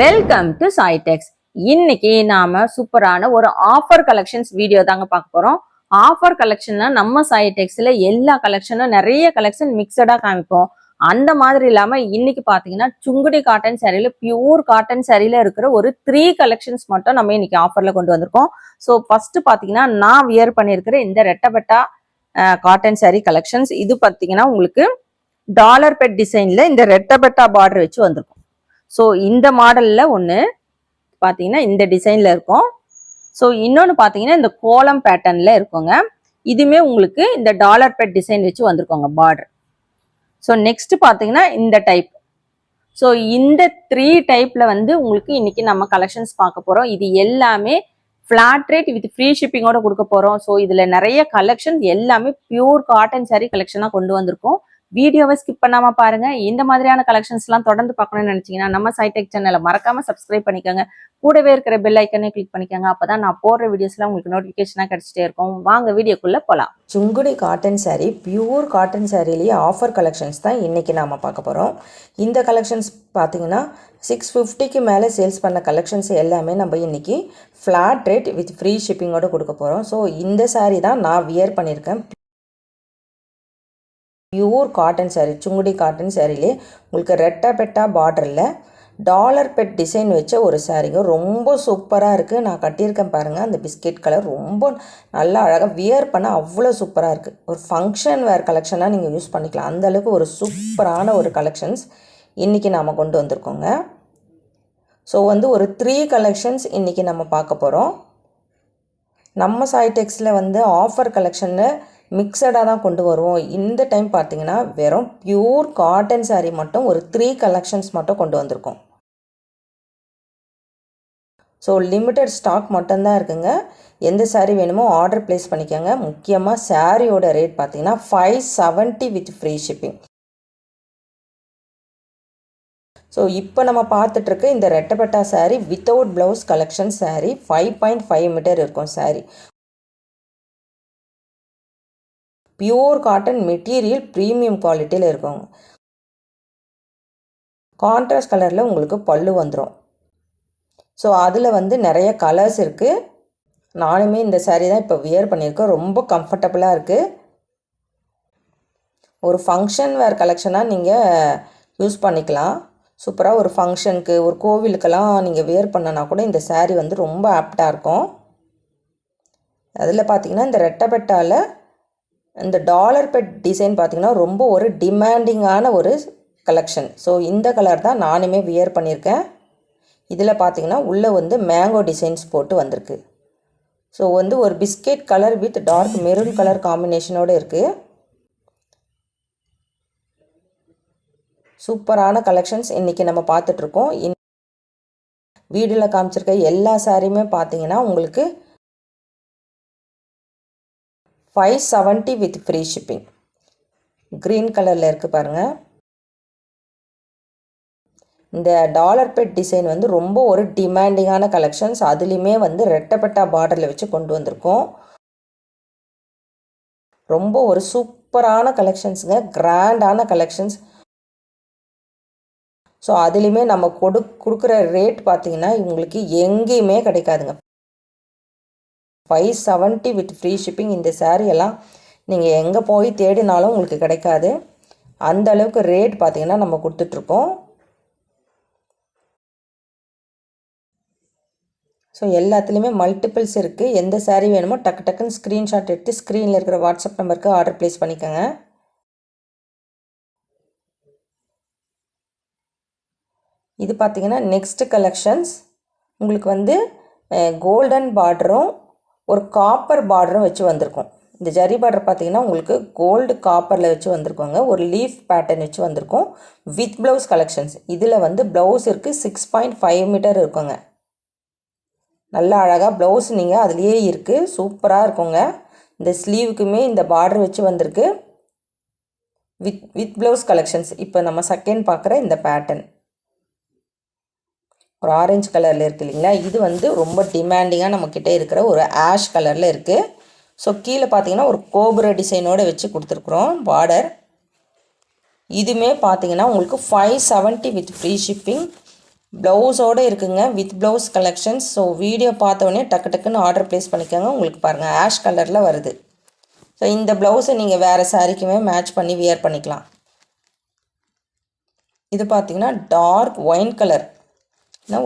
Welcome to சாய்டெக்ஸ் இன்னைக்கு நாம சூப்பரான ஒரு ஆஃபர் கலெக்ஷன்ஸ் வீடியோ தாங்க பார்க்க போறோம். ஆஃபர் கலெக்ஷன்ல நம்ம சாய்டெக்ஸ்ல எல்லா கலெக்ஷனும் நிறைய கலெக்ஷன் மிக்சடா காமிப்போம். அந்த மாதிரி இல்லாம இன்னைக்கு பாத்தீங்கன்னா சுங்குடி காட்டன் சாரியில பியூர் காட்டன் சாரியில இருக்கிற ஒரு த்ரீ கலெக்ஷன்ஸ் மட்டும் நம்ம இன்னைக்கு ஆஃபர்ல கொண்டு வந்திருக்கோம். ஸோ ஃபர்ஸ்ட் பாத்தீங்கன்னா நான் வியர் பண்ணியிருக்கிற இந்த ரெட்டபெட்டா காட்டன் சேரீ கலெக்ஷன்ஸ் இது பாத்தீங்கன்னா உங்களுக்கு டாலர் பெட் டிசைன்ல இந்த ரெட்டபெட்டா பார்டர் வச்சு வந்திருக்கும். ஸோ இந்த மாடலில் ஒன்று பார்த்தீங்கன்னா இந்த டிசைனில் இருக்கும். ஸோ இன்னொன்று பார்த்தீங்கன்னா இந்த கோலம் பேட்டர்னில் இருக்குங்க. இதுவுமே உங்களுக்கு இந்த டாலர் பெட் டிசைன் வச்சு வந்திருக்கோங்க பார்டர் ஸோ நெக்ஸ்ட் பார்த்தீங்கன்னா இந்த டைப் ஸோ இந்த த்ரீ டைப்பில் வந்து உங்களுக்கு இன்னைக்கு நம்ம கலெக்ஷன்ஸ் பார்க்க போகிறோம் இது எல்லாமே ஃப்ளாட் ரேட் வித் ஃப்ரீ ஷிப்பிங்கோட கொடுக்க போகிறோம் ஸோ இதில் நிறைய கலெக்ஷன் எல்லாமே பியூர் காட்டன் சாரீ கலெக்ஷனாக கொண்டு வந்திருக்கோம். வீடியோவை ஸ்கிப் பண்ணாம பாருங்க. இந்த மாதிரியான கலெக்ஷன்ஸ் எல்லாம் தொடர்ந்து பார்க்கணும்னு நினைச்சீங்கன்னா நம்ம சைடெக் சேனலை மறக்காம சப்ஸ்கிரைப் பண்ணிக்கோங்க. கூடவே இருக்கிற பெல் ஐக்கனே கிளிக் பண்ணிக்கோங்க. அப்பதான் நான் போடுற வீடியோஸ்லாம் உங்களுக்கு நோட்டிஃபிகேஷனாக கிடைச்சிட்டே இருக்கும். வாங்க வீடியோக்குள்ள போலாம். Sungudi cotton sari pure cotton சாரீலேயே offer collections தான் இன்றைக்கி நாம் பார்க்க போகிறோம் இந்த கலெக்ஷன்ஸ் பார்த்தீங்கன்னா சிக்ஸ் ஃபிஃப்டிக்கு மேலே சேல்ஸ் பண்ண கலெக்ஷன்ஸ் எல்லாமே நம்ம இன்றைக்கி ஃப்ளாட் ரேட் வித் ஃப்ரீ ஷிப்பிங்கோட கொடுக்க போகிறோம் ஸோ இந்த சாரீ தான் நான் வியர் பண்ணியிருக்கேன். Pure cotton saree Sungudi cotton சாரிலே உங்களுக்கு ரெட்டா பெட்டா பார்டரில் டாலர் பெட் டிசைன் வச்ச ஒரு சாரீங்க ரொம்ப சூப்பராக இருக்குது நான் கட்டியிருக்கேன் பாருங்கள் அந்த பிஸ்கெட் கலர் ரொம்ப நல்லா அழகாக வியர் பண்ண அவ்வளோ சூப்பராக இருக்குது ஒரு ஃபங்க்ஷன் வேர் கலெக்ஷனாக நீங்கள் யூஸ் பண்ணிக்கலாம். அந்தளவுக்கு ஒரு சூப்பரான ஒரு கலெக்ஷன்ஸ் இன்றைக்கி நாம் கொண்டு வந்திருக்கோங்க. ஸோ வந்து ஒரு த்ரீ கலெக்ஷன்ஸ் இன்றைக்கி நம்ம பார்க்க போகிறோம் நம்ம சாய்டெக்ஸில் வந்து ஆஃபர் கலெக்ஷனில் மிக்சடாக தான் கொண்டு வருவோம். இந்த டைம் பார்த்தீங்கன்னா வெறும் பியூர் காட்டன் சாரீ மட்டும் ஒரு த்ரீ கலெக்ஷன்ஸ் மட்டும் கொண்டு வந்திருக்கோம். ஸோ லிமிட்டட் ஸ்டாக் மட்டும்தான் இருக்குங்க. எந்த சாரீ வேணுமோ ஆர்டர் ப்ளேஸ் பண்ணிக்கோங்க. முக்கியமாக சாரியோட ரேட் பார்த்தீங்கன்னா five seventy with free shipping so இப்போ நம்ம பார்த்துட்ருக்க இந்த ரெட்டப்பட்டா sari without blouse collection sari five point five metre இருக்கும் sari pure cotton material premium குவாலிட்டியில் இருக்குங்க கான்ட்ராஸ்ட் கலரில் உங்களுக்கு பல்லு வந்துடும் ஸோ அதில் வந்து நிறைய கலர்ஸ் இருக்குது நானுமே இந்த சாரீ தான் இப்போ வியர் பண்ணியிருக்கேன். ரொம்ப கம்ஃபர்டபுளாக இருக்குது ஒரு ஃபங்க்ஷன் வேர் கலெக்ஷனாக நீங்கள் யூஸ் பண்ணிக்கலாம். சூப்பராக ஒரு ஃபங்க்ஷனுக்கு ஒரு கோவிலுக்கெல்லாம் நீங்கள் வியர் பண்ணனா கூட இந்த சாரீ வந்து ரொம்ப ஆப்டாக இருக்கும். அதில் பார்த்தீங்கன்னா இந்த ரெட்டபெட்டாவில் இந்த டாலர் பெட் டிசைன் பார்த்திங்கன்னா ரொம்ப ஒரு டிமாண்டிங்கான ஒரு கலெக்ஷன் ஸோ இந்த கலர் தான் நானுமே வியர் பண்ணியிருக்கேன். இதில் பார்த்தீங்கன்னா உள்ளே வந்து மேங்கோ டிசைன்ஸ் போட்டு வந்திருக்கு. ஸோ வந்து ஒரு biscuit colour with dark maroon colour காம்பினேஷனோடு இருக்குது சூப்பரான கலெக்ஷன்ஸ் இன்றைக்கி நம்ம பார்த்துட்ருக்கோம் இன் வீடியோவில் காமிச்சிருக்க எல்லா சாரியுமே பார்த்தீங்கன்னா உங்களுக்கு five seventy with free shipping green கலரில் இருக்குது பாருங்கள் இந்த டாலர் பெட் டிசைன் வந்து ரொம்ப ஒரு டிமாண்டிங்கான கலெக்ஷன்ஸ் அதுலேயுமே வந்து ரெட்டப்பட்டா பார்டரில் வச்சு கொண்டு வந்திருக்கோம். ரொம்ப ஒரு சூப்பரான கலெக்ஷன்ஸுங்க கிராண்டான கலெக்ஷன்ஸ் ஸோ அதுலேயுமே நம்ம கொடு கொடுக்குற ரேட் பார்த்திங்கன்னா உங்களுக்கு எங்கேயுமே கிடைக்காதுங்க. Five seventy with free shipping இந்த saree எல்லாம் நீங்கள் எங்கே போய் தேடினாலும் உங்களுக்கு கிடைக்காது. அந்த அளவுக்கு ரேட் பார்த்தீங்கன்னா நம்ம கொடுத்துட்ருக்கோம். ஸோ எல்லாத்துலேயுமே மல்டிபிள்ஸ் இருக்குது எந்த சாரீ வேணுமோ டக்கு டக்குன்னு ஸ்க்ரீன்ஷாட் எடுத்து ஸ்க்ரீனில் இருக்கிற வாட்ஸ்அப் நம்பருக்கு ஆர்டர் ப்ளேஸ் பண்ணிக்கோங்க. இது பார்த்திங்கன்னா நெக்ஸ்ட் கலெக்ஷன்ஸ் உங்களுக்கு வந்து கோல்டன் பார்டரும் ஒரு காப்பர் பார்டரும் வச்சு வந்திருக்கும். இந்த ஜரி பார்டர் பார்த்தீங்கன்னா உங்களுக்கு கோல்டு காப்பரில் வச்சு வந்திருக்கோங்க. ஒரு லீஃப் பேட்டர்ன் வச்சு வந்திருக்கும். வித் ப்ளவுஸ் கலெக்ஷன்ஸ் இதில் வந்து ப்ளவுஸ் இருக்குது சிக்ஸ் பாயிண்ட் ஃபைவ் மீட்டர் இருக்குங்க. நல்லா அழகாக ப்ளவுஸ் நீங்கள் அதுலேயே இருக்குது சூப்பராக இருக்குங்க. இந்த ஸ்லீவுக்குமே இந்த பார்டர் வச்சு வந்திருக்கு. வித் வித் ப்ளவுஸ் கலெக்ஷன்ஸ் இப்போ நம்ம செகண்ட் பார்க்குற இந்த பேட்டர்ன் ஒரு ஆரஞ்சு கலரில் இருக்குது இல்லைங்களா? இது வந்து ரொம்ப டிமாண்டிங்காக நம்மக்கிட்ட இருக்கிற ஒரு ஆஷ் கலரில் இருக்குது ஸோ கீழே பார்த்தீங்கன்னா ஒரு கோபுர டிசைனோடு வச்சு கொடுத்துருக்குறோம் பார்டர் இதுவுமே பார்த்தீங்கன்னா உங்களுக்கு five seventy with free shipping ப்ளவுஸோடு இருக்குங்க. With blouse collections so video பார்த்தோன்னே டக்கு டக்குன்னு ஆர்டர் ப்ளேஸ் பண்ணிக்கோங்க. உங்களுக்கு பாருங்கள் ஆஷ் கலரில் வருது. ஸோ இந்த ப்ளவுஸை நீங்கள் வேறு சாரீக்குமே மேட்ச் பண்ணி வியர் பண்ணிக்கலாம். இது பார்த்தீங்கன்னா டார்க் ஒயின் கலர்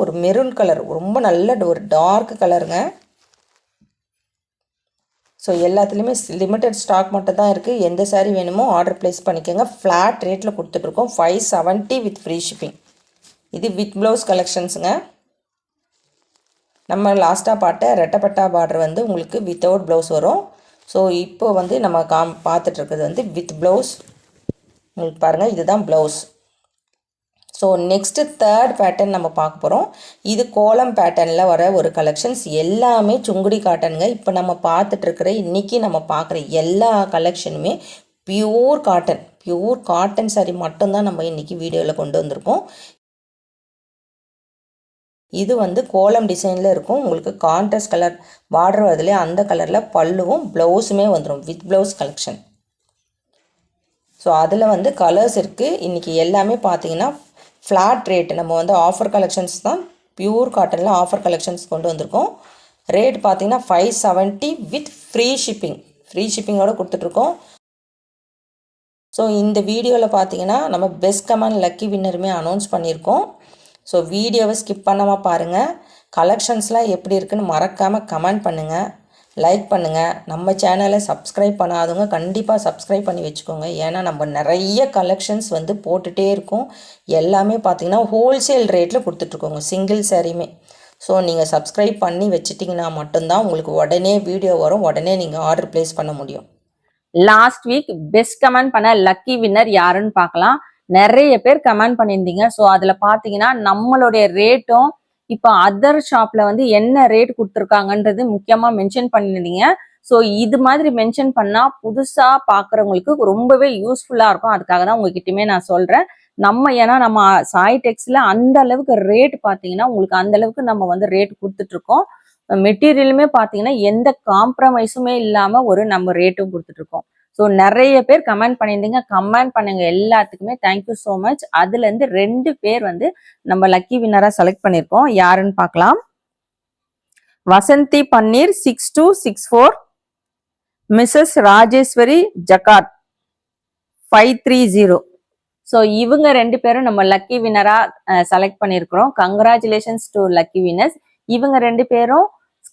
ஒரு மெரூன் கலர் ரொம்ப நல்ல ஒரு டார்க் கலருங்க ஸோ எல்லாத்துலேயுமே லிமிட்டட் ஸ்டாக் மட்டும் தான் இருக்குது எந்த சாரீ வேணுமோ ஆர்டர் ப்ளேஸ் பண்ணிக்கோங்க. ஃப்ளாட் ரேட்டில் கொடுத்துட்ருக்கோம். Five seventy with free shipping இது வித் ப்ளவுஸ் கலெக்ஷன்ஸுங்க நம்ம லாஸ்ட்டாக பாட்ட ரெட்டப்பட்டா பார்டர் வந்து உங்களுக்கு வித்தவுட் ப்ளவுஸ் வரும். ஸோ இப்போ வந்து நம்ம காம் பார்த்துட்ருக்கிறது வந்து வித் ப்ளவுஸ் உங்களுக்கு பாருங்கள் இதுதான் blouse so next third pattern நம்ம பார்க்க போகிறோம் இது கோலம் பேட்டர்னில் வர ஒரு கலெக்ஷன்ஸ் எல்லாமே சுங்குடி காட்டனுங்க. இப்போ நம்ம பார்த்துட்ருக்கிற இன்றைக்கி நம்ம பார்க்குற எல்லா கலெக்ஷனுமே pure cotton pure cotton sari மட்டும்தான் நம்ம இன்றைக்கி வீடியோவில் கொண்டு வந்திருக்கோம். இது வந்து கோலம் டிசைனில் இருக்கும். உங்களுக்கு கான்ட்ராஸ்ட் கலர் பார்டர் வருதுலேயே அந்த கலரில் பல்லுவும் ப்ளவுஸுமே வந்துடும் வித் ப்ளவுஸ் கலெக்ஷன் ஸோ அதில் வந்து கலர்ஸ் இருக்குது இன்றைக்கி எல்லாமே பார்த்தீங்கன்னா ஃப்ளாட் ரேட்டு நம்ம வந்து ஆஃபர் கலெக்ஷன்ஸ் தான் பியூர் காட்டனில் ஆஃபர் கலெக்ஷன்ஸ் கொண்டு வந்திருக்கோம். ரேட் பார்த்தீங்கன்னா five seventy with free shipping free ஷிப்பிங்கோடு கொடுத்துட்ருக்கோம். ஸோ இந்த வீடியோவில் பார்த்தீங்கன்னா நம்ம பெஸ்ட் கமெண்ட் லக்கி வின்னருமே அனௌன்ஸ் பண்ணியிருக்கோம். ஸோ வீடியோவை ஸ்கிப் பண்ணாமல் பாருங்கள் கலெக்ஷன்ஸ்லாம் எப்படி இருக்குன்னு மறக்காமல் கமெண்ட் பண்ணுங்கள் லைக் பண்ணுங்கள் நம்ம சேனலை சப்ஸ்கிரைப் பண்ணாதவங்க கண்டிப்பாக சப்ஸ்கிரைப் பண்ணி வச்சுக்கோங்க. ஏன்னா நம்ம நிறைய கலெக்ஷன்ஸ் வந்து போட்டுகிட்டே இருக்கும். எல்லாமே பார்த்தீங்கன்னா ஹோல்சேல் ரேட்டில் கொடுத்துட்ருக்கோங்க. சிங்கிள் சாரியுமே ஸோ நீங்கள் சப்ஸ்கிரைப் பண்ணி வச்சிட்டிங்கன்னா மட்டும்தான் உங்களுக்கு உடனே வீடியோ வரும். உடனே நீங்கள் ஆர்டர் ப்ளேஸ் பண்ண முடியும். லாஸ்ட் வீக் பெஸ்ட் கமெண்ட் பண்ண லக்கி வின்னர் யாருன்னு பார்க்கலாம். நிறைய பேர் கமெண்ட் பண்ணியிருந்தீங்க. ஸோ அதில் பார்த்தீங்கன்னா நம்மளுடைய ரேட்டும் இப்போ அதர் ஷாப்ல வந்து என்ன ரேட் கொடுத்துருக்காங்கன்றது முக்கியமா மென்ஷன் பண்ணிருந்தீங்க ஸோ இது மாதிரி மென்ஷன் பண்ணா புதுசா பாக்குறவங்களுக்கு ரொம்பவே யூஸ்ஃபுல்லா இருக்கும். அதுக்காக தான் உங்ககிட்டயுமே நான் சொல்றேன். நம்ம ஏன்னா நம்ம சாய் டெக்ஸ்ல அந்த அளவுக்கு ரேட் பாத்தீங்கன்னா உங்களுக்கு அந்த அளவுக்கு நம்ம வந்து ரேட் கொடுத்துட்டு இருக்கோம் மெட்டீரியலுமே பாத்தீங்கன்னா எந்த காம்ப்ரமைஸுமே இல்லாம ஒரு நம்ம ரேட்டும் கொடுத்துட்டு இருக்கோம் ஸோ நிறைய பேர் கமெண்ட் பண்ணியிருந்தீங்க. கமெண்ட் பண்ணுங்க எல்லாத்துக்குமே. தேங்க்யூ ஸோ மச் அதுலேருந்து ரெண்டு பேர் வந்து நம்ம லக்கி வின்னராக செலக்ட் பண்ணியிருக்கோம். யாருன்னு பார்க்கலாம். Vasanthi Panneer six two six four Mrs Rajeswari ஜக்காத் ஃபைவ் த்ரீ ஜீரோ ஸோ இவங்க ரெண்டு பேரும் நம்ம லக்கி வின்னரா செலக்ட் பண்ணியிருக்கிறோம். கங்க்ராச்சுலேஷன்ஸ் டு லக்கி வின்னர்ஸ் இவங்க ரெண்டு பேரும்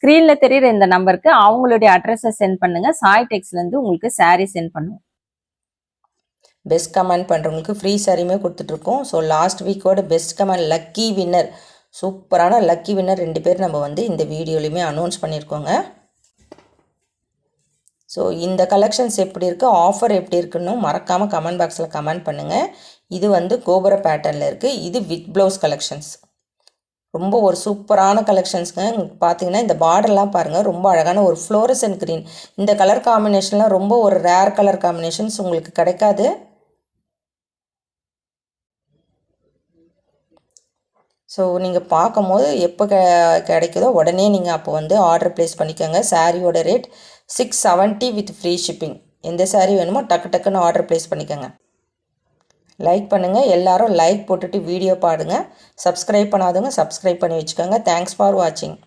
ஸ்க்ரீன்ல தெரியுற இந்த நம்பருக்கு அவங்களுடைய அட்ரஸை சென்ட் பண்ணுங்க. சாய் டெக்ஸ்லேருந்து உங்களுக்கு சாரீ சென்ட் பண்ணுவோம். பெஸ்ட் கமெண்ட் பண்ணுறவங்களுக்கு ஃப்ரீ சாரியுமே கொடுத்துட்ருக்கோம். ஸோ லாஸ்ட் வீக்கோட பெஸ்ட் கமெண்ட் லக்கி வின்னர் சூப்பரான லக்கி வின்னர் ரெண்டு பேர் நம்ம வந்து இந்த வீடியோலையுமே அனௌன்ஸ் பண்ணியிருக்கோங்க ஸோ இந்த கலெக்ஷன்ஸ் எப்படி இருக்குது ஆஃபர் எப்படி இருக்குன்னு மறக்காமல் கமெண்ட் பாக்ஸில் கமெண்ட் பண்ணுங்கள் இது வந்து கோபுர பேட்டர்னில் இருக்குது இது வித் ப்ளவுஸ் கலெக்ஷன்ஸ் ரொம்ப ஒரு சூப்பரான கலெக்ஷன்ஸுங்க. பார்த்தீங்கன்னா இந்த பார்டர்லாம் பாருங்கள் ரொம்ப அழகான ஒரு ஃப்ளோரசன் க்ரீன். இந்த கலர் காம்பினேஷன்லாம் ரொம்ப ஒரு ரேர் கலர் காம்பினேஷன்ஸ் உங்களுக்கு கிடைக்காது. ஸோ நீங்கள் பார்க்கும்போது எப்போ கெ கிடைக்குதோ உடனே நீங்கள் அப்போ வந்து ஆர்டர் ப்ளேஸ் பண்ணிக்கோங்க. சாரியோட rate six seventy with free shipping எந்த சாரீ வேணுமோ டக்கு டக்குன்னு ஆர்டர் ப்ளேஸ் பண்ணிக்கோங்க. லைக் பண்ணுங்கள் எல்லாரும் லைக் போட்டுட்டு வீடியோ பாடுங்க. சப்ஸ்கிரைப் பண்ணாதவங்க சப்ஸ்கிரைப் பண்ணி வச்சுக்கோங்க. தேங்க்ஸ் ஃபார் வாட்சிங்